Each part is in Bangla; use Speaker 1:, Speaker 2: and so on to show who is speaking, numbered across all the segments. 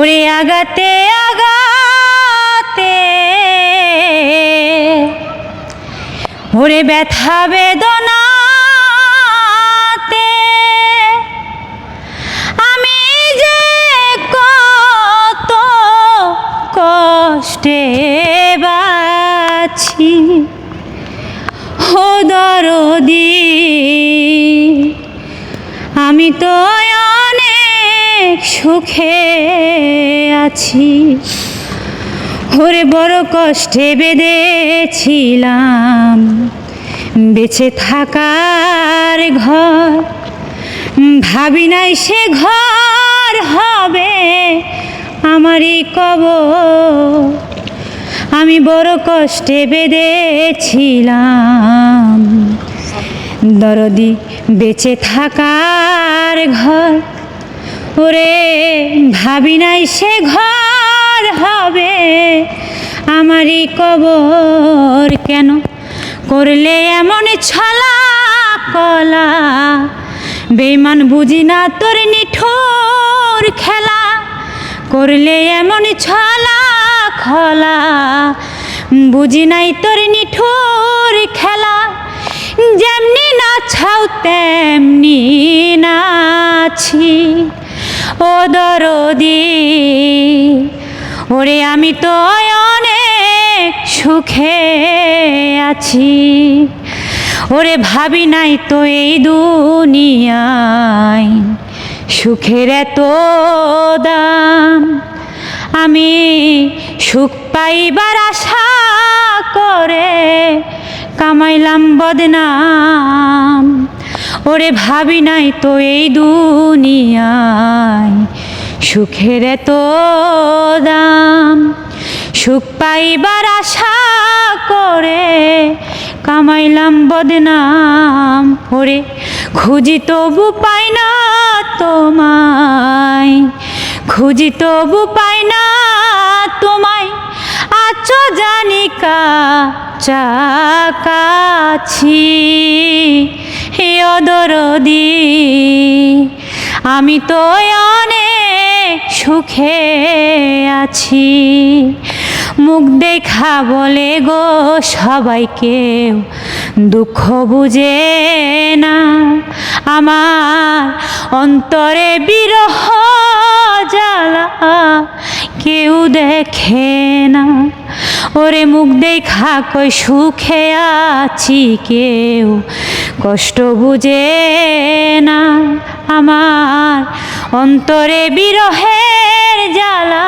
Speaker 1: ওরে আগাতে আগাতে ওরে ব্যথা কত কষ্টে বাছি হো দরদি আমি তো অনেক সুখে আছি। ওরে বড় কষ্টে বেঁধেছিলাম। বেঁচে থাকার ঘর। ভাবি নাই সে ঘর হবে আমারই কব আমি বড় কষ্টে বেঁধেছিলাম। দরদি বেঁচে থাকার ঘর। ওরে ভাবি নাই সে ঘর হবে। আমারই কবর কেন করলে এমন ছলা কলা? বেমান বুঝি না তোর নিঠোর খেলা? করলে এমন ছলা খলা? বুঝি নাই তোর নিঠোর খেলা? যেমনি না ছাও, তেমনি নাছি ও দরদি। ওরে, আমি তো অনেক সুখে আছি। ওরে, ভাবি নাই তো এই দুনিয়ায় সুখের এত দাম। আমি সুখ পাইবার আশা করে কামাইলাম বদনাম। ওরে ভাবি নাই তো এই দুনিয়ায়। সুখের এত দাম, সুখ পাইবার আশা করে কামাইলাম বদনাম। ওরে খুঁজি তবু পাই না তোমায়, খুঁজি তবু পাই না তোমায়। আছো জানি কাছি হে অদরদি, আমি তো অনেক সুখে আছি। মুখ দেখা বলে গো সবাইকে দুঃখ বুঝে না। আমার অন্তরে বিরহ জ্বালা কেউ দেখে না। ওরে মুখ দেখা কই সুখে আছি কেউ কষ্ট বুঝে না আমার অন্তরে বিরহের জ্বালা।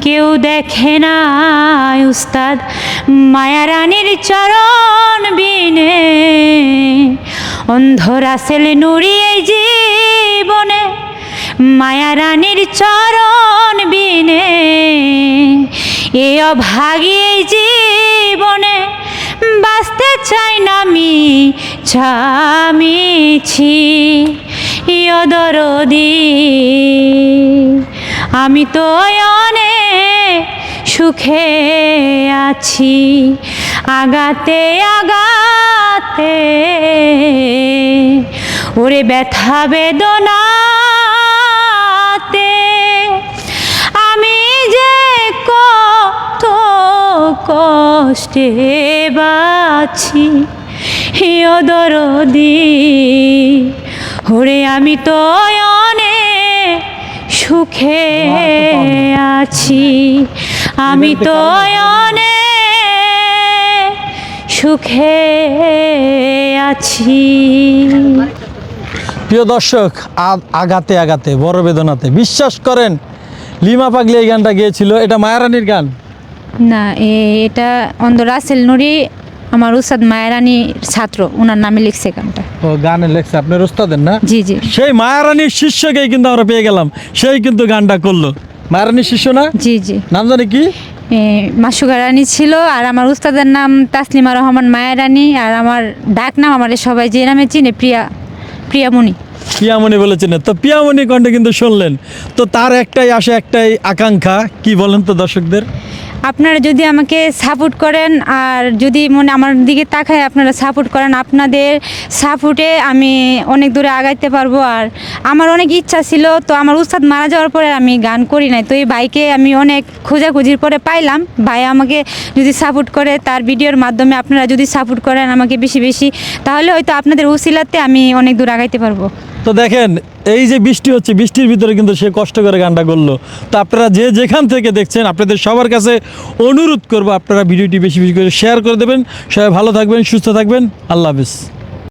Speaker 1: কেউ দেখে না উস্তাদ মায়ারানীর চরণ বিনে। অন্ধরা সেলে নুড়িয়ে জীবনে, মায়ারানীর চরণ বিনে। এ অভাগী জীবনে বাঁচতে চাই না আমি ছামিছি ইয়দরদি আমি তো অনেক সুখে আছি, আগাতে আগাতে। ওরে ব্যথা বেদনাতে আমি যে কত কষ্টে বাছি। হিয় দরদি ওরে আমি তো অনেক সুখে আছি। আমি তো অনেক সুখে আছি।
Speaker 2: প্রিয় দর্শক আগাতে আগাতে বড় বেদনাতে বিশ্বাস করেন লিমা পাগলি এই গানটা গিয়েছিল। এটা মায়ারানির গান।
Speaker 1: না এটা অন্ধ রাসেল নুরি আমার উস্তাদ মায়েরানির ছাত্র ওনার নামে লিখছে গানটা।
Speaker 2: ও গানে লেখছে আপনার উস্তাদের না?
Speaker 1: জি জি।
Speaker 2: সেই মায়ারানির শিষ্যকেই কিন্তু আমরা পেয়ে গেলাম সেই কিন্তু গানটা করল। মায়ারানির শিষ্য না?
Speaker 1: জি জি।
Speaker 2: নাম জানি কি?
Speaker 1: এ, মাসুগা রানী ছিল আর আমার উস্তাদের নাম তাসলিমা রহমান মায়া রানী আর আমার ডাক নাম আমার সবাই যে নামে চিনে প্রিয়া প্রিয়ামণি।
Speaker 2: পিয়ামণি বলেছেন তো পিয়ামণি কণ্ঠে কিন্তু শুনলেন। তো তার একটাই আশা একটাই আকাঙ্ক্ষা কি বলেন তো দর্শকদের?
Speaker 1: আপনারা যদি আমাকে সাপোর্ট করেন আর যদি মনে আমার দিকে তাকায় আপনারা সাপোর্ট করেন, আপনাদের সাপোর্টে আমি অনেক দূরে আগাইতে পারব। আর আমার অনেক ইচ্ছা ছিল, তো আমার উস্তাদ মারা যাওয়ার পরে আমি গান করি নাই। তো এই ভাইকে আমি অনেক খোঁজাখুঁজির পরে পাইলাম। ভাই আমাকে যদি সাপোর্ট করে, তার ভিডিওর মাধ্যমে আপনারা যদি সাপোর্ট করেন আমাকে বেশি বেশি, তাহলে হয়তো আপনাদের উসিলাতে আমি অনেক দূর আগাইতে পারব।
Speaker 2: তো দেখেন এই যে বৃষ্টি হচ্ছে, বৃষ্টির ভিতরে কিন্তু সে কষ্ট করে গানটা করল। তো আপনারা যে যেখান থেকে দেখছেন, আপনাদের সবার কাছে অনুরোধ করব, আপনারা ভিডিওটি বেশি বেশি করে শেয়ার করে দেবেন। সবাই ভালো থাকবেন, সুস্থ থাকবেন। আল্লাহ হাফিজ।